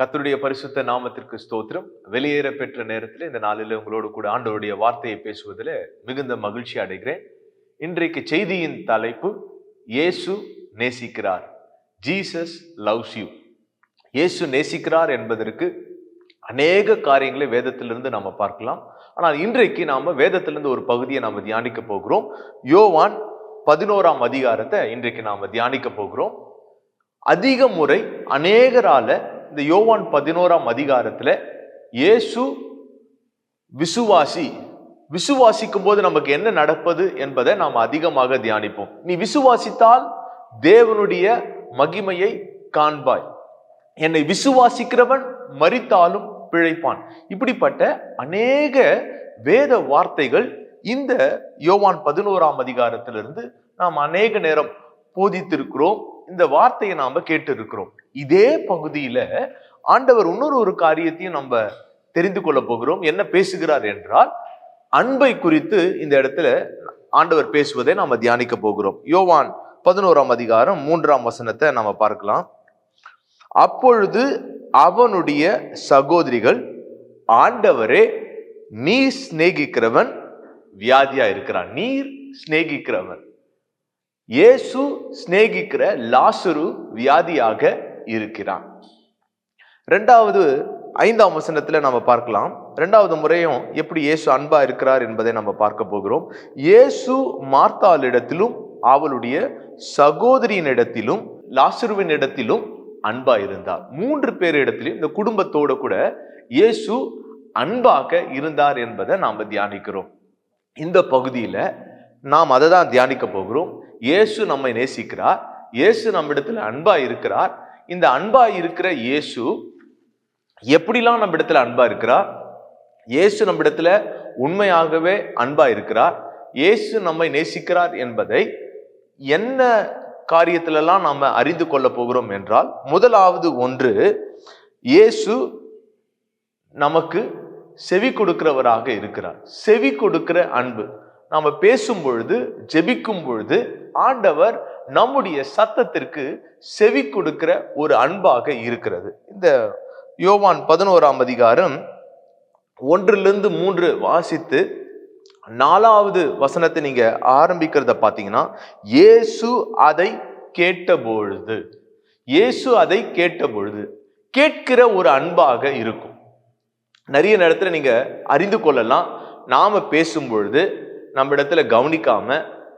கத்தருடைய பரிசுத்த நாமத்திற்கு ஸ்தோத்திரம். வெளியேற பெற்ற நேரத்தில் இந்த நாளில் உங்களோடு கூட ஆண்டவருடைய வார்த்தையை பேசுவதில் மிகுந்த மகிழ்ச்சி அடைகிறேன். இன்றைக்கு செய்தியின் தலைப்பு இயேசு நேசிக்கிறார். ஜீசஸ் லவ்ஸ் யூ இயேசு நேசிக்கிறார் என்பதற்கு அநேக காரியங்களை வேதத்திலிருந்து நாம் பார்க்கலாம். ஆனால் இன்றைக்கு நாம் வேதத்திலிருந்து ஒரு பகுதியை நாம் தியானிக்க போகிறோம். யோவான் பதினோராம் அதிகாரத்தை இன்றைக்கு நாம் தியானிக்க போகிறோம். அதிக முறை அநேகரால இந்த யோவான் பதினோராம் அதிகாரத்தில் இயேசு விசுவாசி. விசுவாசிக்கும் போது நமக்கு என்ன நடப்பது என்பதை நாம் அதிகமாக தியானிப்போம். நீ விசுவாசித்தால் தேவனுடைய மகிமையை காண்பாய். என்னை விசுவாசிக்கிறவன் மறித்தாலும் பிழைப்பான். இப்படிப்பட்ட அநேக வேத வார்த்தைகள் இந்த யோவான் பதினோராம் அதிகாரத்திலிருந்து நாம் அநேக நேரம் போதித்திருக்கிறோம். இந்த வார்த்தையை நாம கேட்டு இருக்கிறோம் இதே பகுதியில ஆண்டவர் இன்னொரு ஒரு காரியத்தையும் நம்ம தெரிந்து கொள்ள போகிறோம். என்ன பேசுகிறார் என்றால் அன்பை குறித்து இந்த இடத்துல ஆண்டவர் பேசுவதை நாம் தியானிக்க போகிறோம். யோவான் பதினோராம் அதிகாரம் மூன்றாம் வசனத்தை நாம் பார்க்கலாம். அப்பொழுது அவனுடைய சகோதரிகள் ஆண்டவரே நீ சிநேகிக்கிறவன் வியாதியா இருக்கிறான். நீர் சிநேகிக்கிறவன். இயேசு சிநேகிக்கிற லாசுரு வியாதியாக இருக்கிறான். ரெண்டாவது ஐந்தாம் வசனத்தில் நம்ம பார்க்கலாம். ரெண்டாவது முறையும் எப்படி இயேசு அன்பா இருக்கிறார் என்பதை நம்ம பார்க்க போகிறோம். இயேசு மார்த்தாளிடத்திலும் அவளுடைய சகோதரியின் இடத்திலும் லாசுருவின் இடத்திலும் அன்பா இருந்தார். மூன்று பேர் இடத்திலும் இந்த குடும்பத்தோட கூட இயேசு அன்பாக இருந்தார் என்பதை நாம் தியானிக்கிறோம். இந்த பகுதியில் நாம் அதை தான் தியானிக்க போகிறோம். இயேசு நம்மை நேசிக்கிறார். இயேசு நம்மிடத்துல அன்பா இருக்கிறார். இந்த அன்பா இருக்கிற இயேசு எப்படிலாம் நம்ம இடத்துல அன்பா இருக்கிறார்? இயேசு நம்மிடத்துல உண்மையாகவே அன்பா இருக்கிறார். இயேசு நம்மை நேசிக்கிறார் என்பதை என்ன காரியத்திலெல்லாம் நாம் அறிந்து கொள்ள போகிறோம் என்றால் முதலாவது ஒன்று இயேசு நமக்கு செவி கொடுக்கிறவராக இருக்கிறார். செவி கொடுக்கிற அன்பு. நாம் பேசும் பொழுது ஜெபிக்கும் பொழுது ஆண்டவர் நம்முடைய சத்தத்திற்கு செவி கொடுக்கிற ஒரு அன்பாக இருக்கிறது. இந்த யோவான் பதினோராம் அதிகாரம் ஒன்றிலிருந்து மூன்று வாசித்து நாலாவது வசனத்தை நீங்க ஆரம்பிக்கிறத பார்த்தீங்கன்னா இயேசு அதை கேட்ட பொழுது இயேசு அதை கேட்ட பொழுது கேட்கிற ஒரு அன்பாக இருக்கும். நிறைய நேரத்தில் நீங்க அறிந்து கொள்ளலாம். நாம பேசும் பொழுது நம்ம இடத்துல கவனிக்காம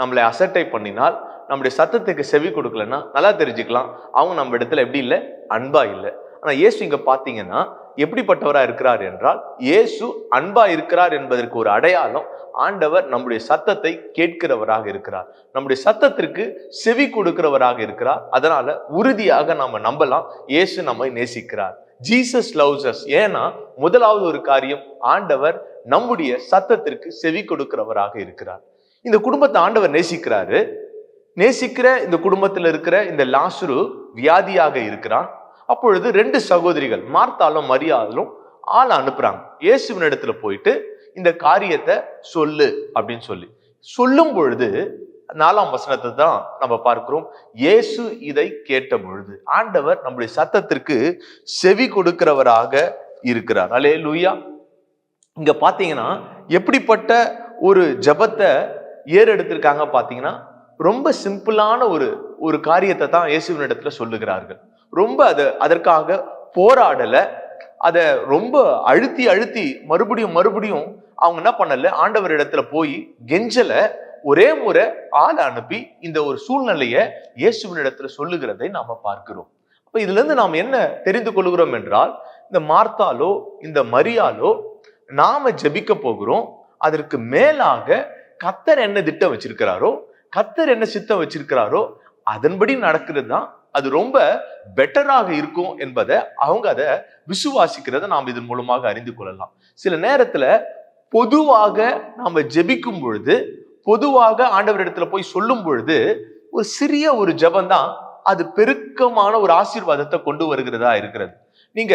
நம்மளை அசட்டை பண்ணினால் நம்முடைய சத்தத்துக்கு செவி கொடுக்கலன்னா நல்லா தெரிஞ்சுக்கலாம். அவங்க நம்ம இடத்துல எப்படி இல்லை? அன்பா இல்லை. ஆனால் இயேசு இங்கே பார்த்தீங்கன்னா எப்படிப்பட்டவராக இருக்கிறார் என்றால் இயேசு அன்பா இருக்கிறார் என்பதற்கு ஒரு அடையாளம் ஆண்டவர் நம்முடைய சத்தத்தை கேட்கிறவராக இருக்கிறார். நம்முடைய சத்தத்திற்கு செவி கொடுக்கிறவராக இருக்கிறார். அதனால உறுதியாக நாம நம்பலாம் இயேசு நம்மை நேசிக்கிறார். ஜீசஸ் லவ்ஸஸ் ஏன்னா முதலாவது ஒரு காரியம் ஆண்டவர் நம்முடைய சத்தத்திற்கு செவி கொடுக்கிறவராக இருக்கிறார். இந்த குடும்பத்தை ஆண்டவர் நேசிக்கிறாரு. நேசிக்கிற இந்த குடும்பத்தில் இருக்கிற இந்த லாசுரு வியாதியாக இருக்கிறான். அப்பொழுது ரெண்டு சகோதரிகள் மார்த்தாலும் மரியாதலும் ஆள் அனுப்புறாங்க. இயேசுவின் இடத்துல போயிட்டு இந்த காரியத்தை சொல்லு அப்படின்னு சொல்லி. சொல்லும் பொழுது நாலாம் வசனத்தை தான் நம்ம பார்க்கிறோம். இயேசு இதை கேட்ட பொழுது ஆண்டவர் நம்முடைய சத்தத்திற்கு செவி கொடுக்கிறவராக இருக்கிறார். அலே லூயா இங்க பாத்தீங்கன்னா எப்படிப்பட்ட ஒரு ஜபத்தை ஏறெடுத்திருக்காங்க பாத்தீங்கன்னா ரொம்ப சிம்பிளான ஒரு ஒரு காரியத்தை தான் இயேசுவின் இடத்துல சொல்லுகிறார்கள். ரொம்ப அது அதற்காக போராடலை. அதை ரொம்ப அழுத்தி அழுத்தி மறுபடியும் மறுபடியும் அவங்க என்ன பண்ணல? ஆண்டவர் இடத்துல போய் கெஞ்சல. ஒரே முறை ஆள் அனுப்பி இந்த ஒரு சூழ்நிலைய இயேசுவின் இடத்துல சொல்லுகிறதை நாம பார்க்கிறோம். அப்ப இதுல இருந்து நாம் என்ன தெரிந்து கொள்கிறோம் என்றால் இந்த மார்த்தாலோ இந்த மரியாலோ நாம ஜபிக்க போகிறோம். அதற்கு மேலாக கத்தர் என்ன திட்டம் வச்சிருக்கிறாரோ கத்தர் என்ன சித்தம் வச்சிருக்கிறாரோ அதன்படி நடக்கிறது தான் அது ரொம்ப பெட்டராக இருக்கும் என்பதை அவங்க அதை விசுவாசிக்கிறத நாம் இதன் மூலமாக அறிந்து கொள்ளலாம். சில நேரத்துல பொதுவாக நாம ஜெபிக்கும் பொழுது பொதுவாக ஆண்டவரிடத்துல போய் சொல்லும் பொழுது ஒரு சிறிய ஒரு ஜபம் தான் அது பெருக்கமான ஒரு ஆசீர்வாதத்தை கொண்டு வருகிறதா இருக்கிறது. நீங்க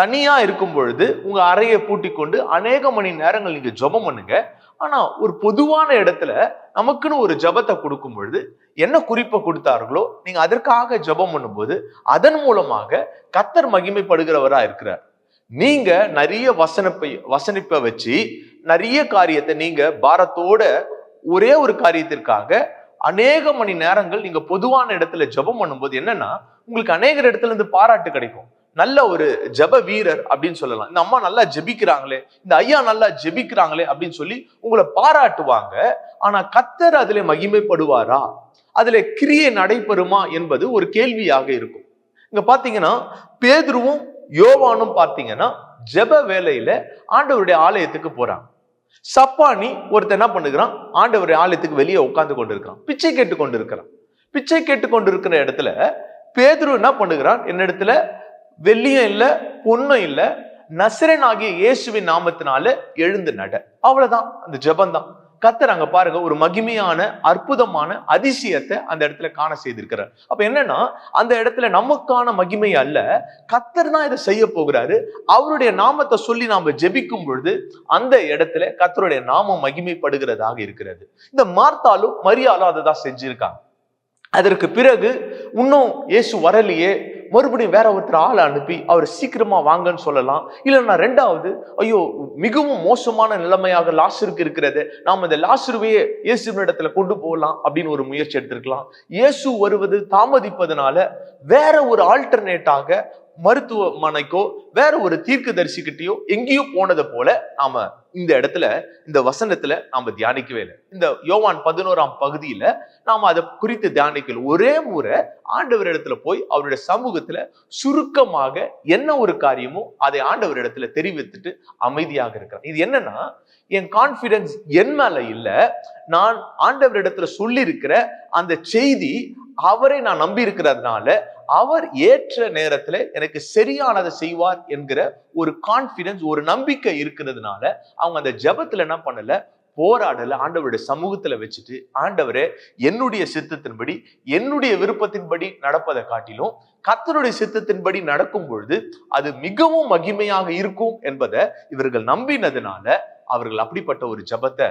தனியா இருக்கும் பொழுது உங்க அறையை பூட்டி கொண்டு அநேக மணி நேரங்கள் நீங்க ஜெபம் பண்ணுங்க. ஆனா ஒரு பொதுவான இடத்துல நமக்குன்னு ஒரு ஜபத்தை கொடுக்கும் பொழுது என்ன குறிப்பை கொடுத்தார்களோ நீங்க அதற்காக ஜபம் பண்ணும்போது அதன் மூலமாக கத்தர் மகிமைப்படுகிறவரா இருக்கிறார். நீங்க நிறைய வசனப்பை வசனிப்பை வச்சு நிறைய காரியத்தை நீங்க பாரத்தோட ஒரே ஒரு காரியத்திற்காக அநேக மணி நேரங்கள் நீங்க பொதுவான இடத்துல ஜெபம் பண்ணும்போது என்னன்னா உங்களுக்கு அநேக இடத்துல இருந்து பாராட்டு கிடைக்கும். நல்ல ஒரு ஜெப வீரர் அப்படின்னு சொல்லலாம். இந்த அம்மா நல்லா ஜெபிக்கிறாங்களே இந்த ஐயா நல்லா ஜெபிக்கிறாங்களே அப்படின்னு சொல்லி உங்களை பாராட்டுவாங்க. ஆனா கத்தர் அதிலே மகிமைப்படுவாரா? அதில் கிரியை நடைபெறுமா என்பது ஒரு கேள்வியாக இருக்கும். இங்க பாத்தீங்கன்னா பேதுருவும் யோவானும் பார்த்தீங்கன்னா ஜெப வேலையில ஆண்டவருடைய ஆலயத்துக்கு போறாங்க. சப்பானி ஒருத்தன் என்ன பண்ணுகிறான்? ஆண்டவருடைய ஆலயத்துக்கு வெளியே உட்கார்ந்து கொண்டு இருக்கிறான் பிச்சை கேட்டு கொண்டு இருக்கிறான் பிச்சை கேட்டு கொண்டு இருக்கிற இடத்துல பேதுரு என்ன பண்ணுகிறான்? என்ன இடத்துல வெள்ளியும் இல்லை பொண்ணும் இல்லை. நசிரன் ஆகிய இயேசுவின் நாமத்தினால எழுந்து நட. அவ்வளவுதான் அந்த ஜெபந்தான் கத்தர் அங்க பாருங்க ஒரு மகிமையான அற்புதமான அதிசயத்தை அந்த இடத்துல காண செய்திருக்கிறார். அப்ப என்னன்னா அந்த இடத்துல நமக்கான மகிமை அல்ல கத்தர் தான் இதை செய்ய போகிறாரு. அவருடைய நாமத்தை சொல்லி நாம ஜெபிக்கும் பொழுது அந்த இடத்துல கத்தருடைய நாமம் மகிமைப்படுகிறதாக இருக்கிறது. இந்த மார்த்தாலும் மரியாலும் அதை தான் செஞ்சிருக்காங்க. அதற்கு பிறகு இன்னும் இயேசு வரலையே மறுபடியும் வேற ஒருத்தர் ஆளை அனுப்பி அவர் சீக்கிரமா வாங்கன்னு சொல்லலாம். இல்லைன்னா ரெண்டாவது ஐயோ மிகவும் மோசமான நிலைமையாக லாசருக்கு இருக்கிறது. நாம் இந்த லாசருவையே இயேசு இடத்துல கொண்டு போகலாம் அப்படின்னு ஒரு முயற்சி எடுத்திருக்கலாம். இயேசு வருவது தாமதிப்பதனால வேற ஒரு ஆல்டர்னேட்டாக மருத்துவமனைக்கோ வேற ஒரு தீர்க்க தரிசிக்கிட்டயோ எங்கேயோ போனதை போல நாம இந்த இடத்துல இந்த வசனத்துல நாம தியானிக்கவே இல்லை. இந்த யோவான் பதினோராம் பகுதியில நாம அதை குறித்து தியானிக்கல. ஒரே முறை ஆண்டவர் இடத்துல போய் அவருடைய சமூகத்துல சுருக்கமாக என்ன ஒரு காரியமோ அதை ஆண்டவர் இடத்துல தெரிவித்துட்டு அமைதியாக இருக்கிறார். இது என்னன்னா என் கான்பிடன்ஸ் என் மேல இல்ல நான் ஆண்டவர் இடத்துல சொல்லி இருக்கிற அந்த செய்தி அவரை நான் நம்பி இருக்கிறதுனால அவர் ஏற்ற நேரத்துல எனக்கு சரியானதை செய்வார் என்கிற ஒரு கான்பிடன்ஸ் ஒரு நம்பிக்கை இருக்கிறதுனால அவங்க அந்த ஜபத்துல என்ன பண்ணல? போராடல. ஆண்டவருடைய சமூகத்துல வச்சுட்டு ஆண்டவரே என்னுடைய சித்தத்தின்படி என்னுடைய விருப்பத்தின்படி நடப்பதை காட்டிலும் கர்த்தருடைய சித்தத்தின்படி நடக்கும் பொழுது அது மிகவும் மகிமையாக இருக்கும் என்பதை இவர்கள் நம்பினதுனால அவர்கள் அப்படிப்பட்ட ஒரு ஜெபத்தை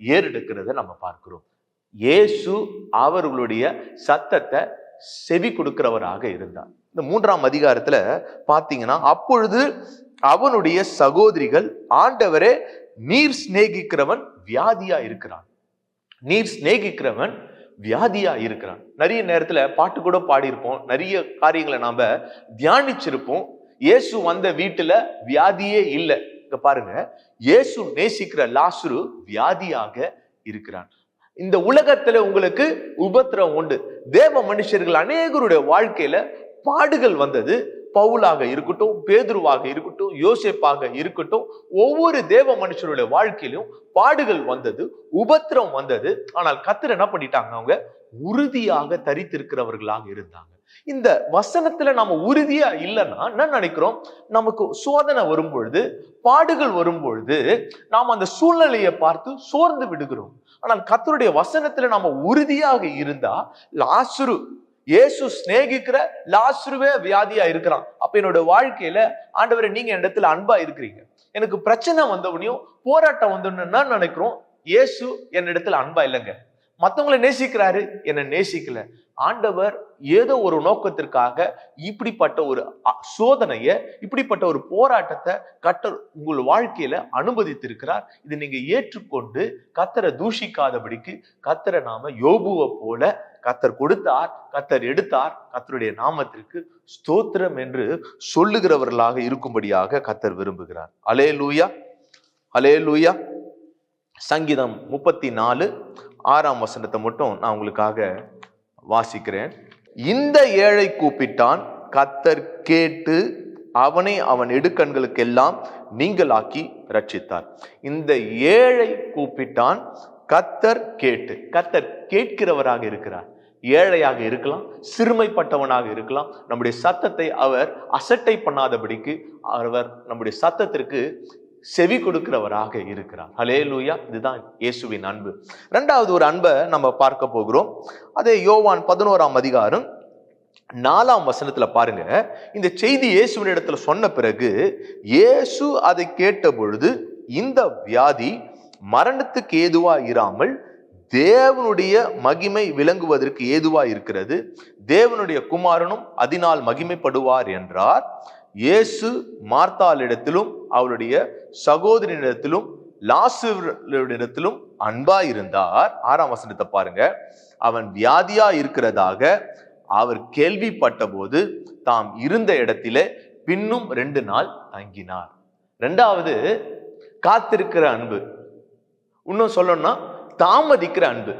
ஏறெடுக்கிறத நம்ம பார்க்கிறோம். இயேசு அவர்களுடைய சத்தத்தை செவி கொடுக்கிறவராக இருந்தார் இந்த மூன்றாம் அதிகாரத்துல பாத்தீங்கன்னா அப்பொழுது அவனுடைய சகோதரிகள் ஆண்டவரே நீர் சிநேகிக்கிறவன் வியாதியா இருக்கிறான். நீர் சிநேகிக்கிறவன் வியாதியா இருக்கிறான். நிறைய நேரத்துல பாட்டு கூட பாடியிருப்போம். நிறைய காரியங்களை நாம தியானிச்சிருப்போம். இயேசு வந்த வீட்டுல வியாதியே இல்லை. இங்க பாருங்க இயேசு நேசிக்கிற லாசுரு வியாதியாக இருக்கிறான். இந்த உலகத்துல உங்களுக்கு உபத்திரம் உண்டு. தேவ மனுஷர்கள் அநேகருடைய வாழ்க்கையில பாடுகள் வந்தது. பவுலாக இருக்கட்டும் பேதுருவாக இருக்கட்டும் யோசிப்பாக இருக்கட்டும் ஒவ்வொரு தேவ மனுஷருடைய வாழ்க்கையிலும் பாடுகள் வந்தது உபத்திரம் வந்தது. ஆனால் கத்திர என்ன பண்ணிட்டாங்க அவங்க? உறுதியாக தரித்திருக்கிறவர்களாக இருந்தாங்க. இந்த வசனத்துல நம்ம உறுதியா இல்லைன்னா என்ன நினைக்கிறோம்? நமக்கு சோதனை வரும்பொழுது பாடுகள் வரும்பொழுது நாம் அந்த சூழ்நிலையை பார்த்து சோர்ந்து விடுகிறோம். ஆனால் கத்தருடைய வசனத்துல நாம உறுதியாக இருந்தா லாசுரு இயேசு சிநேகிக்கிற லாசுருவே வியாதியா இருக்கிறான். அப்ப என்னோட வாழ்க்கையில ஆண்டவரை நீங்க என் இடத்துல அன்பா இருக்கிறீங்க. எனக்கு பிரச்சனை வந்தவனையும் போராட்டம் வந்தோன்னு நினைக்கிறோம்? இயேசு என் இடத்துல அன்பா இல்லைங்க. மற்றவங்களை நேசிக்கிறாரு. என்னை நேசிக்கல. ஆண்டவர் ஏதோ ஒரு நோக்கத்திற்காக இப்படிப்பட்ட ஒரு அ- சோதனைய இப்படிப்பட்ட ஒரு போராட்டத்தை கத்தர் உங்கள் வாழ்க்கையில அனுமதித்திருக்கிறார். இது நீங்க ஏற்றுக்கொண்டு கத்தரை தூஷிக்காதபடிக்கு கத்தரை நாம யோபுவை போல கத்தர் கொடுத்தார் கத்தர் எடுத்தார் கத்தருடைய நாமத்திற்கு ஸ்தோத்திரம் என்று சொல்லுகிறவர்களாக இருக்கும்படியாக கத்தர் விரும்புகிறார். அலே லூயா அலே லூயா சங்கீதம் முப்பத்தி நாலு. ஆறாம் வசனத்தை மட்டும் நான் உங்களுக்காக வாசிக்கிறேன். இந்த ஏழை கூப்பிட்டான் கத்தர் கேட்டு அவனை அவன் எடுக்கண்களுக்கெல்லாம் நீங்களாக்கி ரட்சித்தார் இந்த ஏழை கூப்பிட்டான் கத்தர் கேட்டு. கத்தர் கேட்கிறவராக இருக்கிறார். ஏழையாக இருக்கலாம் சிறுமைப்பட்டவனாக இருக்கலாம். நம்முடைய சத்தத்தை அவர் அசட்டை பண்ணாதபடிக்கு அவர் நம்முடைய சத்தத்திற்கு செவி கொடுக்கிறவராக இருக்கிறார். ஹலே லூயா இதுதான் இயேசுவின் அன்பு. ரெண்டாவது ஒரு அன்பை நம்ம பார்க்க போகிறோம். அதே யோவான் பதினோராம் அதிகாரம் நாலாம் வசனத்துல பாருங்க. இந்த செய்தி இயேசுவின் இடத்துல சொன்ன பிறகு இயேசு அதை கேட்ட பொழுது இந்த வியாதி மரணத்துக்கு ஏதுவா இராமல் தேவனுடைய மகிமை விளங்குவதற்கு ஏதுவா இருக்கிறது? தேவனுடைய குமாரனும் அதனால் மகிமைப்படுவார் என்றார். இயேசு மார்த்தாளிடத்திலும் அவளுடைய சகோதரியிடத்திலும் லாசுவிடத்திலும் அன்பா இருந்தார் ஆறாம் வசனத்தை பாருங்க. அவன் வியாதியா இருக்கிறதாக அவர் கேள்விப்பட்ட போது தாம் இருந்த இடத்திலே பின்னும் ரெண்டு நாள் தங்கினார். ரெண்டாவது காத்திருக்கிற அன்பு. இன்னும் சொல்லணும்னா தாமதிக்கிற அன்பு.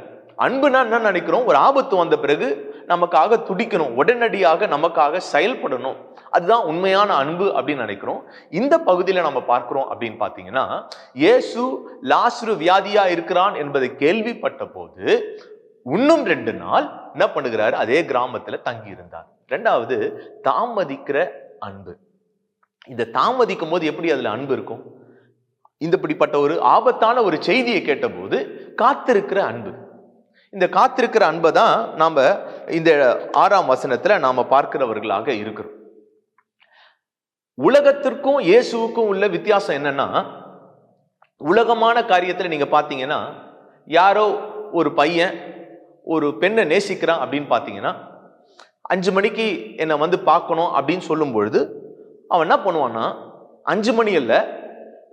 அன்புனா என்ன நினைக்கிறோம்? ஒரு ஆபத்து வந்த பிறகு நமக்காக துடிக்கணும். உடனடியாக நமக்காக செயல்படணும். அதுதான் உண்மையான அன்பு அப்படின்னு நினைக்கிறோம். இந்த பகுதியில் நம்ம பார்க்கிறோம் அப்படின்னு பார்த்தீங்கன்னா இயேசு லாஸ்ரு வியாதியா இருக்கிறான் என்பதை கேள்விப்பட்ட போது இன்னும் ரெண்டு நாள் என்ன பண்ணுகிறாரு? அதே கிராமத்தில் தங்கி இருந்தார். ரெண்டாவது தாமதிக்கிற அன்பு. இந்த தாமதிக்கும் போது எப்படி அதில் அன்பு இருக்கும்? இந்த இப்படிப்பட்ட ஒரு ஆபத்தான ஒரு செய்தியை கேட்டபோது காத்திருக்கிற அன்பு. இந்த காத்திருக்கிற அன்பை தான் நாம் இந்த ஆறாம் வசனத்தில் நாம் பார்க்கிறவர்களாக இருக்கிறோம். உலகத்திற்கும் இயேசுவுக்கும் உள்ள வித்தியாசம் என்னன்னா உலகமான காரியத்தில் நீங்கள் பார்த்தீங்கன்னா யாரோ ஒரு பையன் ஒரு பெண்ணை நேசிக்கிறான் அப்படின்னு பார்த்தீங்கன்னா அஞ்சு மணிக்கு என்னை வந்து பார்க்கணும் அப்படின்னு சொல்லும் பொழுது அவன் என்ன பண்ணுவான்னா அஞ்சு மணி இல்லை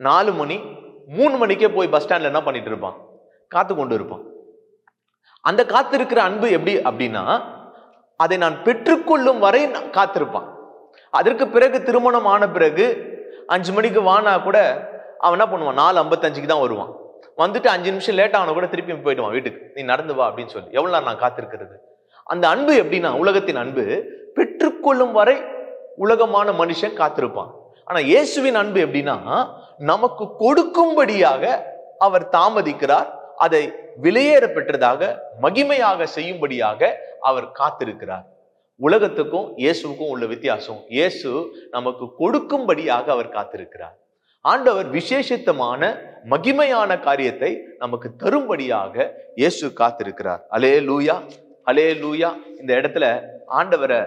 நாலு மணி மூணு மணிக்கே போய் பஸ் ஸ்டாண்டில் என்ன பண்ணிட்டு இருப்பான்? காத்து கொண்டு இருப்பான். அந்த காத்திருக்கிற அன்பு எப்படி அப்படின்னா அதை நான் பெற்றுக்கொள்ளும் வரை நான் காத்திருப்பான். அதற்கு பிறகு திருமணம் ஆன பிறகு அஞ்சு மணிக்கு வானா கூட அவன் என்ன பண்ணுவான்? நாலு ஐம்பத்தஞ்சுக்கு தான் வருவான். வந்துட்டு அஞ்சு நிமிஷம் லேட் ஆன கூட திருப்பி போயிடுவான் வீட்டுக்கு. நீ நடந்து வா அப்படின்னு சொல்லி. எவ்வளோ நேரம் நான் காத்திருக்கிறது? அந்த அன்பு எப்படின்னா உலகத்தின் அன்பு பெற்றுக்கொள்ளும் வரை உலகமான மனுஷன் காத்திருப்பான். ஆனால் இயேசுவின் அன்பு எப்படின்னா நமக்கு கொடுக்கும்படியாக அவர் தாமதிக்கிறார் அதை விலையேற பெற்றதாக மகிமையாக செய்யும்படியாக அவர் காத்திருக்கிறார். உலகத்துக்கும் இயேசுவுக்கும் உள்ள வித்தியாசம் இயேசு நமக்கு கொடுக்கும்படியாக அவர் காத்திருக்கிறார். ஆண்டவர் விசேஷித்தமான மகிமையான காரியத்தை நமக்கு தரும்படியாக இயேசு காத்திருக்கிறார். அலே லூயா அலே லூயா இந்த இடத்துல ஆண்டவரை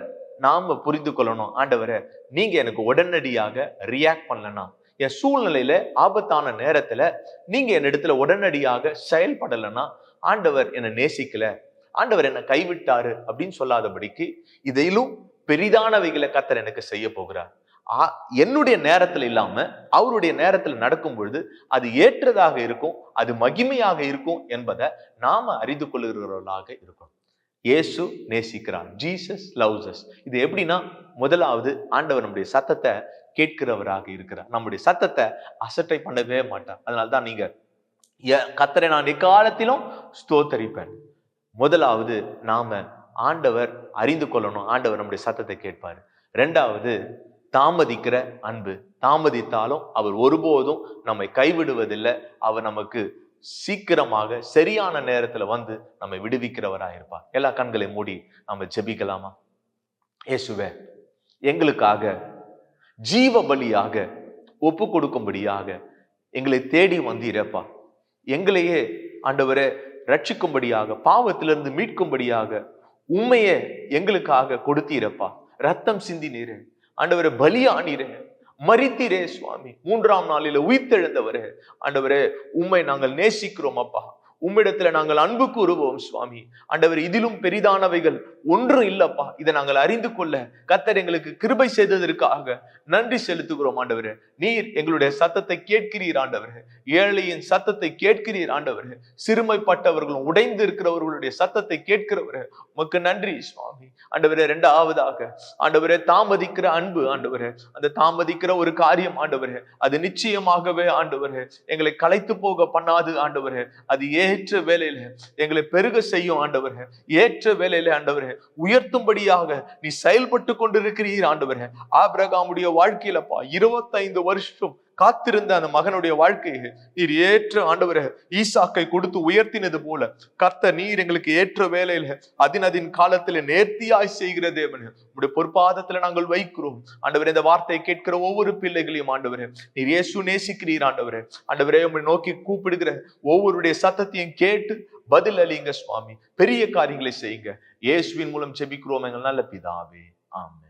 நாம புரிந்து கொள்ளணும். ஆண்டவரை நீங்க எனக்கு உடனடியாக ரியாக்ட் பண்ணலன்னா என் சூழ்நிலையில ஆபத்தான நேரத்துல நீங்க என் இடத்துல உடனடியாக செயல்படலைன்னா ஆண்டவர் என்னை நேசிக்கல ஆண்டவர் என்னை கைவிட்டாரு அப்படின்னு சொல்லாதபடிக்கு இதையிலும் பெரிதானவைகளை கத்தர் எனக்கு செய்ய போகிறார். ஆ- என்னுடைய நேரத்தில் இல்லாம அவருடைய நேரத்தில் நடக்கும் பொழுது அது ஏற்றதாக இருக்கும் அது மகிமையாக இருக்கும் என்பதை நாம அறிந்து கொள்கிறவர்களாக இருக்கணும். இயேசு நேசிக்கிறார். ஜீசஸ் லவ்ஸஸ் இது எப்படின்னா முதலாவது ஆண்டவர் நம்முடைய சத்தத்தை கேட்கிறவராக இருக்கிறார். நம்முடைய சத்தத்தை அசட்டை பண்ணவே மாட்டார். அதனால தான் நீங்க கத்தரை நான் எக்காலத்திலும் ஸ்தோத்தரிப்பேன். முதலாவது நாம ஆண்டவர் அறிந்து கொள்ளணும். ஆண்டவர் நம்முடைய சத்தத்தை கேட்பார். ரெண்டாவது தாமதிக்கிற அன்பு. தாமதித்தாலும் அவர் ஒருபோதும் நம்மை கைவிடுவதில்லை. அவர் நமக்கு சீக்கிரமாக சரியான நேரத்துல வந்து நம்மை விடுவிக்கிறவராக இருப்பார். எல்லா கண்களையும் மூடி நம்ம ஜெபிக்கலாமா? இயேசுவே எங்களுக்காக ஜீவ பலியாக ஒப்பு கொடுக்கும்படியாக எங்களை தேடி வந்தீரப்பா. எங்களையே ஆண்டவரே ரட்சிக்கும்படியாக பாவத்திலிருந்து மீட்கும்படியாக உண்மையை எங்களுக்காக கொடுத்தீரப்பா. ரத்தம் சிந்தினீரே. ஆண்டவரே பலியானீரே. மறித்தீரே சுவாமி. மூன்றாம் நாளில உயிர்த்தெழுந்தவரே. ஆண்டவரே உண்மை நாங்கள் நேசிக்கிறோம் அப்பா. உம்மிடத்துல நாங்கள் அன்பு கூறுவோம் சுவாமி. ஆண்டவர் இதிலும் பெரிதானவைகள் ஒன்றும் இல்லப்பா. இதை நாங்கள் அறிந்து கொள்ள கத்தர் எங்களுக்கு கிருபை செய்ததற்காக நன்றி செலுத்துகிறோம் ஆண்டவர். நீர் எங்களுடைய சத்தத்தை கேட்கிறீர் ஆண்டவர். ஏழையின் சத்தத்தை கேட்கிறீர் ஆண்டவர். சிறுமைப்பட்டவர்களும் உடைந்து இருக்கிறவர்களுடைய சத்தத்தை கேட்கிறவர். உமக்கு நன்றி சுவாமி. ஆண்டவரே ரெண்டாவதாக ஆண்டவரே தாமதிக்கிற அன்பு ஆண்டவரே. அந்த தாமதிக்கிற ஒரு காரியம் ஆண்டவரே. அது நிச்சயமாகவே ஆண்டவரே எங்களை களைத்து போக பண்ணாது ஆண்டவரே. அது ஏற்ற வேலையில எங்களை பெருக செய்யும் ஆண்டவரே. ஏற்ற வேலையில ஆண்டவரே உயர்த்தும்படியாக நீ செயல்பட்டு கொண்டிருக்கிறீர் ஆண்டவரே. ஆபிரகாமுடைய வாழ்க்கையிலப்பா இருபத்தைந்து வருஷம் காத்திருந்த அந்த மகனுடைய வாழ்க்கையை நீர் ஏற்ற ஆண்டவரே ஈசாக்கை கொடுத்து உயர்த்தினது போல கர்த்த நீர் எங்களுக்கு ஏற்ற வேலையில அதினதின் காலத்துல நேர்த்தியாய் செய்கிற தேவன் உடைய பொற்பாதத்துல நாங்கள் வைக்கிறோம். ஆண்டவரே இந்த வார்த்தையை கேட்கிற ஒவ்வொரு பிள்ளைகளையும் ஆண்டவரே நீர் இயேசு நேசிக்கிறீர் ஆண்டவரே. ஆண்டவரே உங்களை நோக்கி கூப்பிடுகிற ஒவ்வொருடைய சத்தத்தையும் கேட்டு பதில் அளிங்க சுவாமி. பெரிய காரியங்களை செய்யுங்க. இயேசுவின் மூலம் செபிக்கிறோம் எங்கள் நல்ல பிதாவே. ஆமே